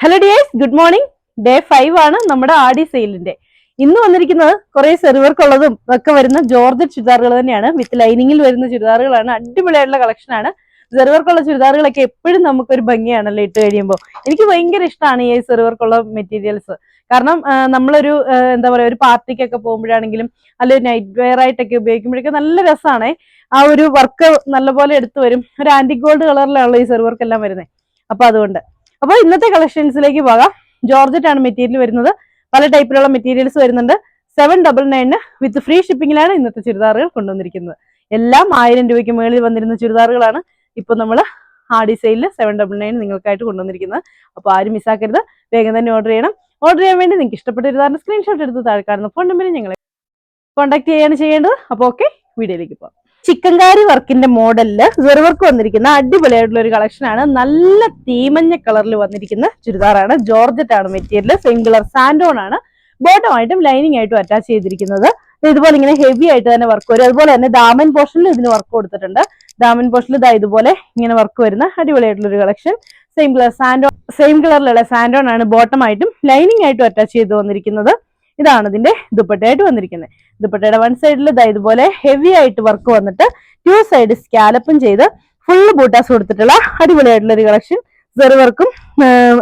Hello dears good morning day five ആണ് നമ്മുടെ ആടി സെയിലിന്റെ. ഇന്ന് വന്നിരിക്കുന്നത് കുറെ സെർവർക്കുള്ളതും ഒക്കെ വരുന്ന ജോർജ് ചുരിദാറുകൾ തന്നെയാണ്. വിത്ത് ലൈനിങ്ങിൽ വരുന്ന ചുരിദാറുകളാണ്. അടിപൊളിയായിട്ടുള്ള കളക്ഷൻ ആണ്. സെറിവർക്കുള്ള ചുരിദാറുകളൊക്കെ എപ്പോഴും നമുക്കൊരു ഭംഗിയാണല്ലോ ഇട്ട് കഴിയുമ്പോൾ. എനിക്ക് ഭയങ്കര ഇഷ്ടമാണ് ഈ സെർവർക്കുള്ള മെറ്റീരിയൽസ് കാരണം നമ്മളൊരു എന്താ പറയുക ഒരു പാർട്ടിക്കൊക്കെ പോകുമ്പോഴാണെങ്കിലും അല്ലെങ്കിൽ നൈറ്റ് വെയർ ആയിട്ടൊക്കെ ഉപയോഗിക്കുമ്പോഴൊക്കെ നല്ല രസമാണ് ആ ഒരു വർക്ക് നല്ലപോലെ എടുത്തു വരും. ഒരു ആന്റി ഗോൾഡ് കളറിലാണല്ലോ ഈ സെർവർക്കെല്ലാം വരുന്നത് അപ്പൊ അതുകൊണ്ട്. അപ്പൊ ഇന്നത്തെ കളക്ഷൻസിലേക്ക് പോകാം. ജോർജറ്റ് ആണ് മെറ്റീരിയൽ വരുന്നത്. പല ടൈപ്പിലുള്ള മെറ്റീരിയൽസ് വരുന്നുണ്ട്. Seven double nine with free ഷിപ്പിംഗിലാണ് ഇന്നത്തെ ചുരിദാറുകൾ കൊണ്ടുവന്നിരിക്കുന്നത്. എല്ലാം ആയിരം രൂപയ്ക്ക് മുകളിൽ വന്നിരുന്ന ചുരിദാറുകളാണ് ഇപ്പൊ നമ്മൾ ആടി സെയിലിൽ സെവൻ ഡബിൾ നയൻ നിങ്ങൾക്കായിട്ട് കൊണ്ടുവന്നിരിക്കുന്നത്. അപ്പോൾ ആരും മിസ്സാക്കരുത് വേഗം തന്നെ ഓർഡർ ചെയ്യണം. ഓർഡർ ചെയ്യാൻ വേണ്ടി നിങ്ങൾക്ക് ഇഷ്ടപ്പെട്ട ചുരിദാറിന്റെ സ്ക്രീൻഷോട്ട് എടുത്ത് താഴെ കാണുന്ന ഫോൺ നമ്പറിൽ ഞങ്ങളെ കോൺടാക്ട് ചെയ്യാണ് ചെയ്യേണ്ടത്. അപ്പോൾ ഓക്കെ വീഡിയോയിലേക്ക് പോകാം. ചിക്കൻകാരി വർക്കിന്റെ മോഡലിൽ സെറി വർക്ക് വന്നിരിക്കുന്ന അടിപൊളിയായിട്ടുള്ള ഒരു കളക്ഷൻ ആണ്. നല്ല തീമഞ്ഞ കളറിൽ വന്നിരിക്കുന്ന ചുരിദാറാണ് ജോർജറ്റ് ആണ് മെറ്റീരിയൽ കളർ സാൻഡോൺ ആണ്. ബോട്ടം ആയിട്ടും ലൈനിങ് ആയിട്ടും അറ്റാച്ച് ചെയ്തിരിക്കുന്നത്. ഇതുപോലെ ഇങ്ങനെ ഹെവി ആയിട്ട് തന്നെ വർക്ക് വരും. അതുപോലെ തന്നെ ദാമൻ പോർഷനിൽ ഇതിന് വർക്ക് കൊടുത്തിട്ടുണ്ട്. ദാമൻ പോർഷനിൽ ഇതാ ഇതുപോലെ ഇങ്ങനെ വർക്ക് വരുന്ന അടിപൊളിയായിട്ടുള്ള ഒരു കളക്ഷൻ സെയിം കളർ സാൻഡോൺ സെയിം കളറിലുള്ള സാൻഡോൺ ആണ് ബോട്ടം ആയിട്ടും ലൈനിങ് ആയിട്ടും അറ്റാച്ച് ചെയ്ത് വന്നിരിക്കുന്നത്. ഇതാണ് ഇതിന്റെ ദുപ്പട്ടയായിട്ട് വന്നിരിക്കുന്നത് ദുപ്പട്ടയുടെ വൺ സൈഡിൽ ഇതാ ഇതുപോലെ ഹെവി ആയിട്ട് വർക്ക് വന്നിട്ട് ടു സൈഡ് സ്കാലപ്പും ചെയ്ത് ഫുള്ള് ബൂട്ടാസ് കൊടുത്തിട്ടുള്ള അടിപൊളിയായിട്ടുള്ള ഒരു കളക്ഷൻ സെറി വർക്കും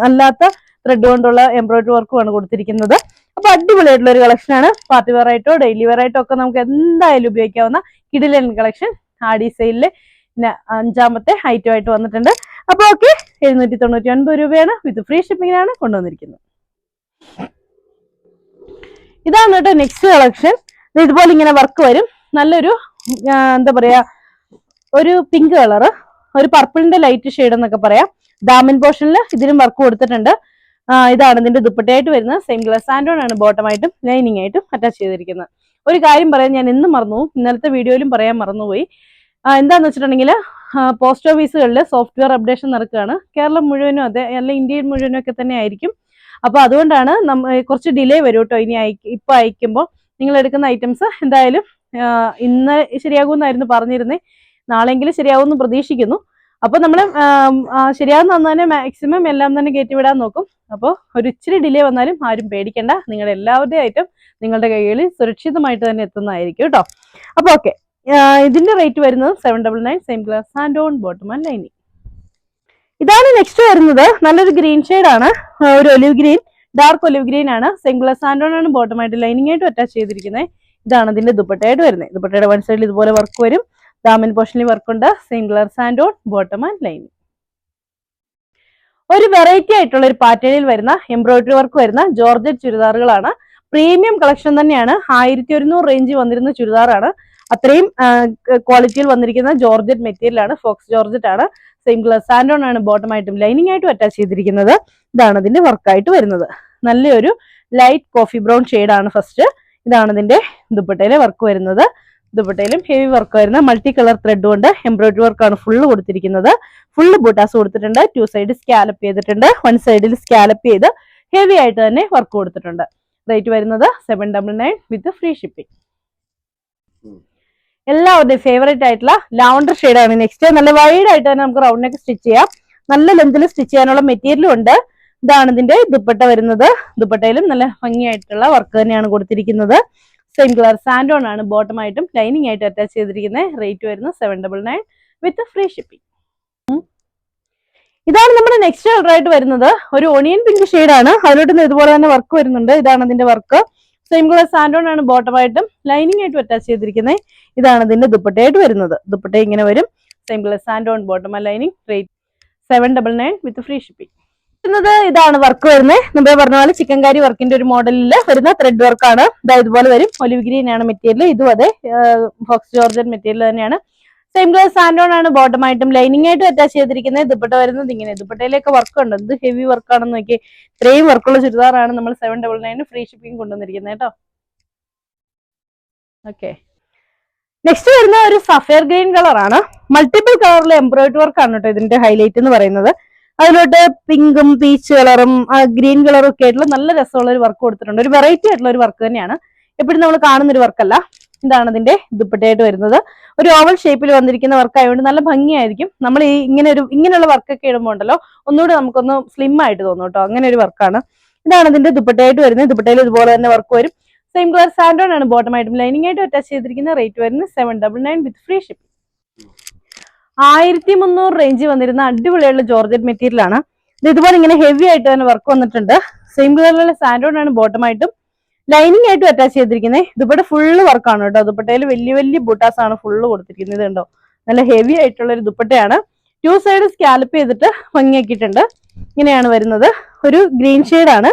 അല്ലാത്ത ത്രെഡ് കൊണ്ടുള്ള എംബ്രോയിഡറി വർക്കുമാണ് കൊടുത്തിരിക്കുന്നത്. അപ്പൊ അടിപൊളിയായിട്ടുള്ള ഒരു കളക്ഷൻ ആണ്. പാർട്ടി വെയർ ആയിട്ടോ ഡെയിലി വെയർ ആയിട്ടോ ഒക്കെ നമുക്ക് എന്തായാലും ഉപയോഗിക്കാവുന്ന കിഡിലൻ കളക്ഷൻ ആഡി സെയിലിലെ അഞ്ചാമത്തെ ഐറ്റം ആയിട്ട് വന്നിട്ടുണ്ട്. അപ്പൊ ഓക്കെ എഴുന്നൂറ്റി തൊണ്ണൂറ്റി ഒൻപത് രൂപയാണ്. വിത്ത് ഫ്രീ ഷിപ്പിംഗിനാണ് കൊണ്ടുവന്നിരിക്കുന്നത്. ഇതാണ് കേട്ടോ നെക്സ്റ്റ് കളക്ഷൻ ഇതുപോലെ ഇങ്ങനെ വർക്ക് വരും. നല്ലൊരു എന്താ പറയാ ഒരു പിങ്ക് കളറ് ഒരു പർപ്പിളിന്റെ ലൈറ്റ് ഷെയ്ഡ് എന്നൊക്കെ പറയാം. ഡാമിൻ പോർഷനിൽ ഇതിനും വർക്ക് കൊടുത്തിട്ടുണ്ട്. ഇതാണ് ഇതിന്റെ ദുപ്പട്ടയായിട്ട് വരുന്നത്. സെയിം ഗ്ലാസ് സാൻഡോൺ ആണ് ബോട്ടമായിട്ടും ലൈനിങ് ആയിട്ടും അറ്റാച്ച് ചെയ്തിരിക്കുന്നത്. ഒരു കാര്യം പറയാൻ ഞാൻ ഇന്ന് മറന്നു ഇന്നലത്തെ വീഡിയോയിലും പറയാൻ മറന്നുപോയി. എന്താന്ന് വെച്ചിട്ടുണ്ടെങ്കിൽ പോസ്റ്റ് ഓഫീസുകളിൽ സോഫ്റ്റ്വെയർ അപ്ഡേഷൻ നടക്കുകയാണ്. കേരളം മുഴുവനും അതെ അല്ല ഇന്ത്യയിൽ മുഴുവനും ഒക്കെ തന്നെ ആയിരിക്കും. അപ്പൊ അതുകൊണ്ടാണ് കുറച്ച് ഡിലേ വരും കേട്ടോ ഇനി ഇപ്പൊ അയക്കുമ്പോൾ നിങ്ങൾ എടുക്കുന്ന ഐറ്റംസ് എന്തായാലും ഇന്ന് ശരിയാകുമെന്നായിരുന്നു പറഞ്ഞിരുന്നേ. നാളെങ്കിലും ശരിയാവുമെന്ന് പ്രതീക്ഷിക്കുന്നു. അപ്പൊ നമ്മൾ ശരിയാകുന്ന അന്ന് തന്നെ മാക്സിമം എല്ലാം തന്നെ കയറ്റിവിടാൻ നോക്കും. അപ്പോൾ ഒരു ഇച്ചിരി ഡിലേ വന്നാലും ആരും പേടിക്കണ്ട. നിങ്ങളുടെ എല്ലാവരുടെയും ഐറ്റം നിങ്ങളുടെ കൈകളിൽ സുരക്ഷിതമായിട്ട് തന്നെ എത്തുന്നതായിരിക്കും കേട്ടോ. അപ്പൊ ഓക്കെ ഇതിന്റെ റേറ്റ് വരുന്നത് seven double nine same glass and on bottom and lining ഇതാണ് നെക്സ്റ്റ് വരുന്നത്. നല്ലൊരു ഗ്രീൻ ആണ്. ഒരു olive green dark olive green ആണ്. സിംഗിൾ സാൻഡോൺ ആണ് ബോട്ടം ആയിട്ട് ലൈനിങ് ആയിട്ട് അറ്റാച്ച് ചെയ്തിരിക്കുന്നത്. ഇതാണ് ഇതിന്റെ ദുപ്പട്ടയായിട്ട് വരുന്നത്. ദുപ്പട്ടയുടെ വൺ സൈഡിൽ ഇതുപോലെ വർക്ക് വരും. ദാമിൻ പോർഷനിൽ വർക്ക് ഉണ്ട്. Same colour സാൻഡോൺ bottom and lining ഒരു വെറൈറ്റി ആയിട്ടുള്ള ഒരു പാറ്റേണിൽ വരുന്ന എംബ്രോയിഡറി വർക്ക് വരുന്ന ജോർജറ്റ് ചുരിദാറുകളാണ്. പ്രീമിയം കളക്ഷൻ തന്നെയാണ്. ആയിരത്തി ഒരുന്നൂറ് റേഞ്ച് വന്നിരുന്ന ചുരിദാറാണ്. അത്രയും ക്വാളിറ്റിയിൽ വന്നിരിക്കുന്ന ജോർജറ്റ് മെറ്റീരിയൽ ആണ്. ഫോക്സ് ജോർജറ്റ് ആണ്. സെയിം കളർ സാൻഡോൺ ആണ് ബോട്ടം ആയിട്ടും ലൈനിങ് ആയിട്ടും അറ്റാച്ച് ചെയ്തിരിക്കുന്നത്. ഇതാണ് ഇതിന്റെ വർക്കായിട്ട് വരുന്നത്. നല്ലൊരു ലൈറ്റ് കോഫി ബ്രൗൺ ആണ് ഫസ്റ്റ് ഇതാണ് ഇതിന്റെ ദുപ്പട്ടയിലെ വർക്ക് വരുന്നത്. ദുപ്പട്ടയിലും ഹെവി വർക്ക് വരുന്ന മൾട്ടി കളർ ത്രെഡ് കൊണ്ട് എംബ്രോയിഡറി വർക്കാണ് ഫുള്ള് കൊടുത്തിരിക്കുന്നത്. ഫുള്ള് ബൂട്ടാസ് കൊടുത്തിട്ടുണ്ട്. ടു സൈഡ് സ്കാലപ്പ് ചെയ്തിട്ടുണ്ട്. വൺ സൈഡിൽ സ്കാലപ്പ് ചെയ്ത് ഹെവി ആയിട്ട് തന്നെ വർക്ക് കൊടുത്തിട്ടുണ്ട്. റേറ്റ് വരുന്നത് seven double nine with free shipping എല്ലാവരുടെയും ഫേവറേറ്റ് ആയിട്ടുള്ള ലാവണ്ടർ ആണ്. നെക്സ്റ്റ് നല്ല വൈഡ് ആയിട്ട് തന്നെ നമുക്ക് റൗണ്ട് നെക്ക് സ്റ്റിച്ച് ചെയ്യാം. നല്ല ലെന്തിൽ സ്റ്റിച്ച് ചെയ്യാനുള്ള മെറ്റീരിയലും ഉണ്ട്. ഇതാണ് ഇതിന്റെ ദുപ്പട്ട വരുന്നത്. ദുപ്പട്ടയിലും നല്ല ഭംഗിയായിട്ടുള്ള വർക്ക് തന്നെയാണ് കൊടുത്തിരിക്കുന്നത്. സെയിം കളർ സാൻഡോൺ ആണ്. ബോട്ടം ആയിട്ടും ലൈനിങ് ആയിട്ടും അറ്റാച്ച് ചെയ്തിരിക്കുന്നത് റേറ്റ് വരുന്നത് seven double nine with free shipping ഇതാണ് നമ്മുടെ നെക്സ്റ്റ് കളർ ആയിട്ട് വരുന്നത്. ഒരു ഓണിയൻ പിങ്ക് ആണ്. അതിലോട്ട് ഇതുപോലെ തന്നെ വർക്ക് വരുന്നുണ്ട്. ഇതാണ് അതിന്റെ വർക്ക് സെയിം കളർ സാൻഡോൺ ആണ് ബോട്ടം ആയിട്ടും ലൈനിങ് ആയിട്ടും അറ്റാച്ച് ചെയ്തിരിക്കുന്നത് ഇതാണ് ഇതിന്റെ ദുപ്പട്ടയായിട്ട് വരുന്നത്. ദുപ്പട്ട ഇങ്ങനെ വരും. Same colour സാൻഡോൺ bottom lining rate seven double nine with free shipping വരുന്നത് ഇതാണ് വർക്ക് വരുന്നത് മുമ്പേ പറഞ്ഞ പോലെ ചിക്കൻ കാരി വർക്കിന്റെ ഒരു മോഡലിൽ വരുന്ന ത്രെഡ് വർക്കാണ് ഇതാ ഇതുപോലെ വരും. ഒലിവ് ഗ്രീൻ ആണ് മെറ്റീരിയൽ ഇതും അതെ ഫോക്സ് ജോർജൻ മെറ്റീരിയൽ തന്നെയാണ്. സെയിം കളർ സാൻഡോൺ ആണ് ബോട്ടം ആയിട്ടും ലൈനിങ് ആയിട്ടും അറ്റാച്ച് ചെയ്തിരിക്കുന്നത്. ദുപ്പട്ട വരുന്നത് ഇങ്ങനെ. ദുപ്പട്ടയിലൊക്കെ വർക്ക് ഉണ്ട്. എന്ത് ഹെവി വർക്കാണെന്ന് നോക്കി ഇത്രയും വർക്കുള്ള ചുരിദാറാണ് നമ്മൾ seven double nine free shipping കൊണ്ടുവന്നിരിക്കുന്നത് കേട്ടോ. ഓക്കെ നെക്സ്റ്റ് വരുന്ന ഒരു സഫയർ ഗ്രീൻ കളറാണ് മൾട്ടിപ്പിൾ കളറിലെ എംബ്രോയിഡറി വർക്ക് ആണ് കേട്ടോ ഇതിന്റെ ഹൈലൈറ്റ് എന്ന് പറയുന്നത്. അതിലോട്ട് പിങ്കും പീച്ച് കളറും ഗ്രീൻ കളറും ഒക്കെ ആയിട്ടുള്ള നല്ല രസമുള്ള ഒരു വർക്ക് കൊടുത്തിട്ടുണ്ട്. ഒരു വെറൈറ്റി ആയിട്ടുള്ള ഒരു വർക്ക് തന്നെയാണ്. എപ്പോഴും നമ്മൾ കാണുന്ന ഒരു വർക്കല്ല ഇതാണ് അതിന്റെ ദുപ്പട്ടയായിട്ട് വരുന്നത്. ഒരു ഓവൽ ഷേപ്പിൽ വന്നിരിക്കുന്ന വർക്ക് ആയതുകൊണ്ട് നല്ല ഭംഗിയായിരിക്കും. നമ്മൾ ഈ ഇങ്ങനെ ഒരു ഇങ്ങനെയുള്ള വർക്കൊക്കെ ഇടുമ്പോൾ ഉണ്ടല്ലോ ഒന്നുകൂടി നമുക്കൊന്ന് സ്ലിം ആയിട്ട് തോന്നും കേട്ടോ. അങ്ങനെ ഒരു വർക്കാണ് ഇതാണ് അതിന്റെ ദുപ്പട്ടയായിട്ട് വരുന്നത്. ദുപ്പട്ടയിൽ ഇതുപോലെ തന്നെ വർക്ക് വരും. സെയിം കളർ സാൻഡോൺ ആണ് ബോട്ടം ആയിട്ടും ലൈനിങ് ആയിട്ട് അറ്റാച്ച് ചെയ്തിരിക്കുന്ന റേറ്റ് വരുന്നത് seven double nine with free ship ആയിരത്തി മുന്നൂറ് റേഞ്ച് വന്നിരുന്ന അടിപൊളിയുള്ള ജോർജറ്റ് മെറ്റീരിയൽ ആണ്. ഇത് ഇതുപോലെ ഇങ്ങനെ ഹെവി ആയിട്ട് തന്നെ വർക്ക് വന്നിട്ടുണ്ട്. സെയിം കളറിലുള്ള സാൻഡോൺ ആണ് ബോട്ടം ആയിട്ടും. ലൈനിങ് ആയിട്ടും അറ്റാച്ച് ചെയ്തിരിക്കുന്നത് ദുപ്പട്ട ഫുള്ള് വർക്കാണ് കേട്ടോ. ദുപ്പട്ടയിൽ വലിയ വലിയ ബൂട്ടാസ് ആണ് ഫുള്ള് കൊടുത്തിരിക്കുന്നത് കണ്ടോ. നല്ല ഹെവി ആയിട്ടുള്ള ഒരു ദുപ്പട്ടയാണ്. ടു സൈഡ് സ്കാലപ്പ് ചെയ്തിട്ട് ഭംഗിയാക്കിയിട്ടുണ്ട്. ഇങ്ങനെയാണ് വരുന്നത്. ഒരു ഗ്രീൻ ആണ്.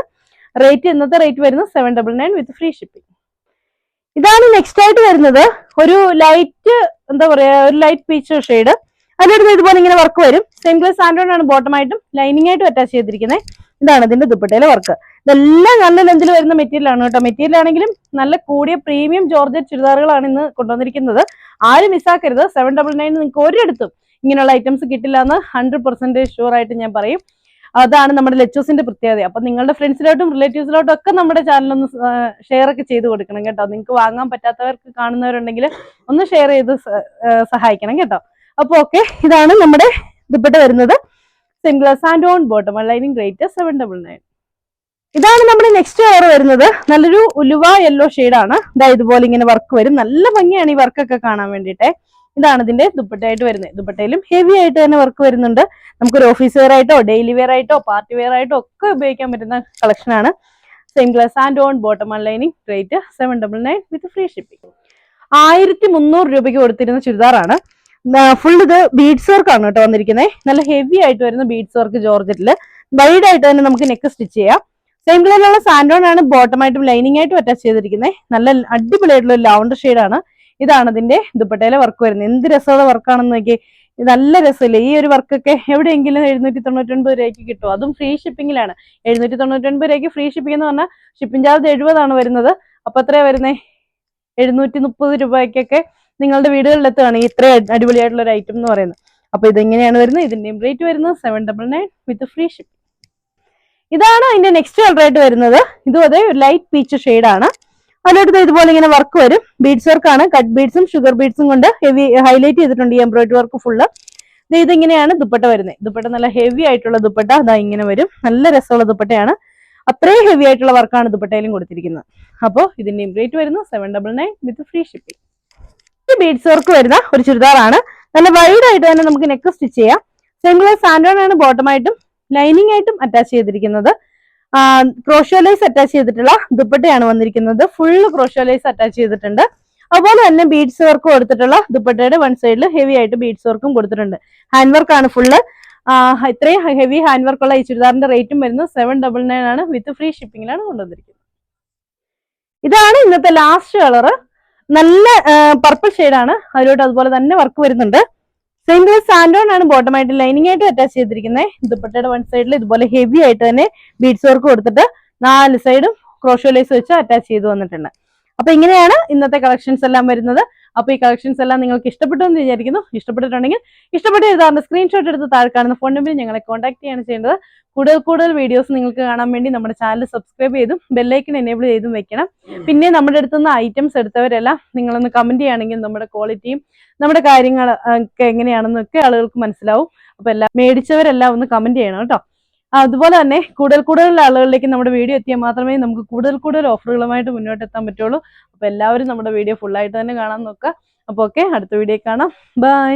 റേറ്റ് ഇന്നത്തെ റേറ്റ് വരുന്നത് seven double nine with free shipping ഇതാണ് നെക്സ്റ്റ് ആയിട്ട് വരുന്നത്. ഒരു ലൈറ്റ് എന്താ പറയാ ഒരു ലൈറ്റ് പീച്ച് ഷെയ്ഡ് അതിനടുത്ത് ഇതുപോലെ ഇങ്ങനെ വർക്ക് വരും. സെയിം ക്ലാസ് ആൻഡ്രോയിഡ് ആണ് ബോട്ടം ആയിട്ടും ലൈനിങ് ആയിട്ടും അറ്റാച്ച് ചെയ്തിരിക്കുന്നത് ഇതാണ് ഇതിന്റെ ദുപ്പട്ടയിലെ വർക്ക് ഇതെല്ലാം നല്ല ലെഞ്ചിൽ വരുന്ന മെറ്റീരിയൽ ആണ് കേട്ടോ. മെറ്റീരിയൽ ആണെങ്കിലും നല്ല കൂടിയ പ്രീമിയം ജോർജറ്റ് ചുരിദാറുകളാണ് ഇന്ന് കൊണ്ടുവന്നിരിക്കുന്നത്. ആരും മിസ്സാക്കരുത് സെവൻ ഡബിൾ നയൻ നിങ്ങൾക്ക് ഒരിടത്തും ഇങ്ങനെയുള്ള ഐറ്റംസ് കിട്ടില്ല എന്ന് ഹൺഡ്രഡ് പെർസെന്റേജ് ഷുവർ ആയിട്ട് ഞാൻ പറയും. അതാണ് നമ്മുടെ ലെച്ചോസിന്റെ പ്രത്യേകത. അപ്പൊ നിങ്ങളുടെ ഫ്രണ്ട്സിലോട്ടും റിലേറ്റീവ്സിലോട്ടും ഒക്കെ നമ്മുടെ ചാനലൊന്ന് ഷെയർ ഒക്കെ ചെയ്ത് കൊടുക്കണം കേട്ടോ. നിങ്ങൾക്ക് വാങ്ങാൻ പറ്റാത്തവർക്ക് കാണുന്നവരുണ്ടെങ്കിൽ ഒന്ന് ഷെയർ ചെയ്ത് സഹായിക്കണം കേട്ടോ. അപ്പൊ ഓക്കെ ഇതാണ് നമ്മുടെ ദുപ്പട്ട വരുന്നത്. Single and on bottom lining rate seven double nine ഇതാണ് നമ്മുടെ നെക്സ്റ്റ് കളർ വരുന്നത്. നല്ലൊരു ഉലുവ യെല്ലോ ആണ്. ഇതാ ഇതുപോലെ ഇങ്ങനെ വർക്ക് വരും. നല്ല ഭംഗിയാണ് ഈ വർക്കൊക്കെ കാണാൻ വേണ്ടിയിട്ട്. ഇതാണ് ഇതിന്റെ ദുപ്പട്ടയായിട്ട് വരുന്നത്. ദുപ്പട്ടയിലും ഹെവി ആയിട്ട് തന്നെ വർക്ക് വരുന്നുണ്ട്. നമുക്കൊരു ഓഫീസ് വെയർ ആയിട്ടോ ഡെയിലി വെയർ ആയിട്ടോ പാർട്ടി വെയർ ആയിട്ടോ ഒക്കെ ഉപയോഗിക്കാൻ പറ്റുന്ന കളക്ഷൻ ആണ്. Same glass and on bottom lining rate seven double nine with free shipping ആയിരത്തി മുന്നൂറ് രൂപയ്ക്ക് കൊടുത്തിരുന്ന ചുരിദാറാണ്. ഫുൾ ഇത് ബീഡ്സ് വർക്കാണ് കേട്ടോ വന്നിരിക്കുന്നത് നല്ല ഹെവി ആയിട്ട് വരുന്ന ബീഡ്സ് വർക്ക് ജോർജറ്റിൽ വൈഡ് ആയിട്ട് തന്നെ നമുക്ക് നെക്ക് സ്റ്റിച്ച് ചെയ്യാം. സെയിം കളറിലുള്ള സാൻഡോൺ ആണ് ബോട്ടം ആയിട്ടും ലൈനിങ് ആയിട്ടും അറ്റാച്ച് ചെയ്തിരിക്കുന്നത് നല്ല അടിപൊളിയായിട്ടുള്ള ലൗണ്ടർ ആണ്. ഇതാണ് ഇതിന്റെ ദുപ്പട്ടയിലെ വർക്ക് വരുന്നത് എന്ത് രസമുള്ള വർക്കാണെന്ന് നോക്കി നല്ല രസമില്ലേ? ഈ ഒരു വർക്കൊക്കെ എവിടെയെങ്കിലും എഴുന്നൂറ്റി തൊണ്ണൂറ്റൊൻപത് രൂപയ്ക്ക് കിട്ടും. അതും ഫ്രീ ഷിപ്പിംഗിലാണ് എഴുന്നൂറ്റി തൊണ്ണൂറ്റൊൻപത് രൂപയ്ക്ക് ഫ്രീ ഷിപ്പിംഗ് എന്ന് പറഞ്ഞാൽ ഷിപ്പിംഗ് ചാർജ് എഴുപതാണ് വരുന്നത്. അപ്പൊ എത്രയാ വരുന്നത് എഴുന്നൂറ്റി മുപ്പത് രൂപയ്ക്കൊക്കെ നിങ്ങളുടെ ഈ ഇത്ര അടിപൊളിയായിട്ടുള്ള ഒരു ഐറ്റം എന്ന് പറയുന്നത്. അപ്പൊ ഇതെങ്ങനെയാണ് വരുന്നത്? ഇതിന്റെയും റേറ്റ് വരുന്നത് seven double nine with free ship ഇതാണ് അതിന്റെ നെക്സ്റ്റ് കളർ ആയിട്ട് വരുന്നത്. ഇതും അതെ ലൈറ്റ് പീച്ച് ആണ്. അതിലോട്ട് ഇതുപോലെ ഇങ്ങനെ വർക്ക് വരും. ബീഡ്സ് വർക്കാണ് കട്ട് ബീഡ്സും ഷുഗർ ബീഡ്സും കൊണ്ട് ഹെവി ഹൈലൈറ്റ് ചെയ്തിട്ടുണ്ട് ഈ എംബ്രോയിഡറി വർക്ക് ഫുള്ള് ഇതിങ്ങനെയാണ് ദുപ്പട്ട വരുന്നത്? ദുപ്പട്ട നല്ല ഹെവി ആയിട്ടുള്ള ദുപ്പട്ട. അതാ ഇങ്ങനെ വരും. നല്ല രസമുള്ള ദുപ്പട്ടയാണ്. അത്രയും ഹെവി ആയിട്ടുള്ള വർക്കാണ് ദുപ്പട്ടയിലും കൊടുത്തിരിക്കുന്നത്. അപ്പോൾ ഇതിന്റെയും റേറ്റ് വരുന്നത് seven double nine with free shipping beads work വരുന്ന ഒരു ചുരിദാറാണ്. നല്ല വൈഡ് ആയിട്ട് തന്നെ നമുക്ക് നെക്ക് സ്റ്റിച്ച് ചെയ്യാം. സിംഗിൾ സാൻഡോൺ ആണ് ബോട്ടം ആയിട്ടും ലൈനിങ് ആയിട്ടും അറ്റാച്ച് ചെയ്തിരിക്കുന്നത്. ക്രോഷ്യോലൈസ് അറ്റാച്ച് ചെയ്തിട്ടുള്ള ദുപ്പട്ടയാണ് വന്നിരിക്കുന്നത്. ഫുള്ള് ക്രോഷ്യോലൈസ് അറ്റാച്ച് ചെയ്തിട്ടുണ്ട്. അതുപോലെ തന്നെ ബീഡ്സ് വർക്ക് കൊടുത്തിട്ടുള്ള ദുപ്പട്ടയുടെ വൺ സൈഡിൽ ഹെവി ആയിട്ട് ബീഡ്സ് വർക്കും കൊടുത്തിട്ടുണ്ട്. ഹാൻഡ് വർക്ക് ആണ് ഫുള്ള് ഇത്രയും ഹെവി ഹാൻഡ് വർക്ക് ഉള്ള ഈ ചുരിദാറിന്റെ റേറ്റും വരുന്നത് സെവൻ ഡബിൾ നയൻ ആണ് വിത്ത് ഫ്രീ ഷിപ്പിംഗിലാണ് കൊണ്ടുവന്നിരിക്കുന്നത്. ഇതാണ് ഇന്നത്തെ ലാസ്റ്റ് കളർ നല്ല പർപ്പിൾ ആണ് അതിലോട്ട് അതുപോലെ തന്നെ വർക്ക് വരുന്നുണ്ട്. സെയിം കളർ സാൻഡോൺ ആണ് ബോട്ടം ആയിട്ട് ലൈനിങ് ആയിട്ട് അറ്റാച്ച് ചെയ്തിരിക്കുന്നത് ദുപ്പട്ടയുടെ വൺ സൈഡിൽ ഇതുപോലെ ഹെവി ആയിട്ട് തന്നെ ബീഡ്സ് വർക്ക് കൊടുത്തിട്ട് നാല് സൈഡും ക്രോഷോ ലൈസ് വെച്ച് അറ്റാച്ച് ചെയ്ത് വന്നിട്ടുണ്ട്. അപ്പൊ ഇങ്ങനെയാണ് ഇന്നത്തെ കളക്ഷൻസ് എല്ലാം വരുന്നത്. അപ്പൊ ഈ കളക്ഷൻസ് എല്ലാം നിങ്ങൾക്ക് ഇഷ്ടപ്പെട്ടു എന്ന് വിചാരിക്കുന്നു. ഇഷ്ടപ്പെട്ടിട്ടുണ്ടെങ്കിൽ ഇഷ്ടപ്പെട്ട എഴുതാറുണ്ട്. സ്ക്രീൻഷോട്ട് എടുത്ത് താഴെ കാണുന്ന ഫോൺ നമ്പറിൽ ഞങ്ങളെ കോൺടാക്ട് ചെയ്യാണ് ചെയ്യേണ്ടത്. കൂടുതൽ കൂടുതൽ വീഡിയോസ് നിങ്ങൾക്ക് കാണാൻ വേണ്ടി നമ്മുടെ ചാനൽ സബ്സ്ക്രൈബ് ചെയ്തും ബെല്ലൈക്കൺ എനേബിൾ ചെയ്തും വെക്കണം. പിന്നെ നമ്മുടെ അടുത്തുനിന്ന് ഐറ്റംസ് എടുത്തവരെല്ലാം നിങ്ങളൊന്ന് കമന്റ് ചെയ്യുകയാണെങ്കിൽ നമ്മുടെ ക്വാളിറ്റിയും നമ്മുടെ കാര്യങ്ങൾ ഒക്കെ എങ്ങനെയാണെന്നൊക്കെ ആളുകൾക്ക് മനസ്സിലാവും. അപ്പൊ എല്ലാം മേടിച്ചവരെല്ലാം ഒന്ന് കമന്റ് ചെയ്യണം കേട്ടോ. അതുപോലെ തന്നെ കൂടുതൽ കൂടുതൽ ആളുകളിലേക്ക് നമ്മുടെ വീഡിയോ എത്തിയാൽ മാത്രമേ നമുക്ക് കൂടുതൽ കൂടുതൽ ഓഫറുകളുമായിട്ട് മുന്നോട്ട് എത്താൻ പറ്റുള്ളൂ. അപ്പൊ എല്ലാവരും നമ്മുടെ വീഡിയോ ഫുൾ ആയിട്ട് തന്നെ കാണാൻ നോക്കുക. അപ്പൊ ഓക്കെ അടുത്ത വീഡിയോ കാണാം. ബൈ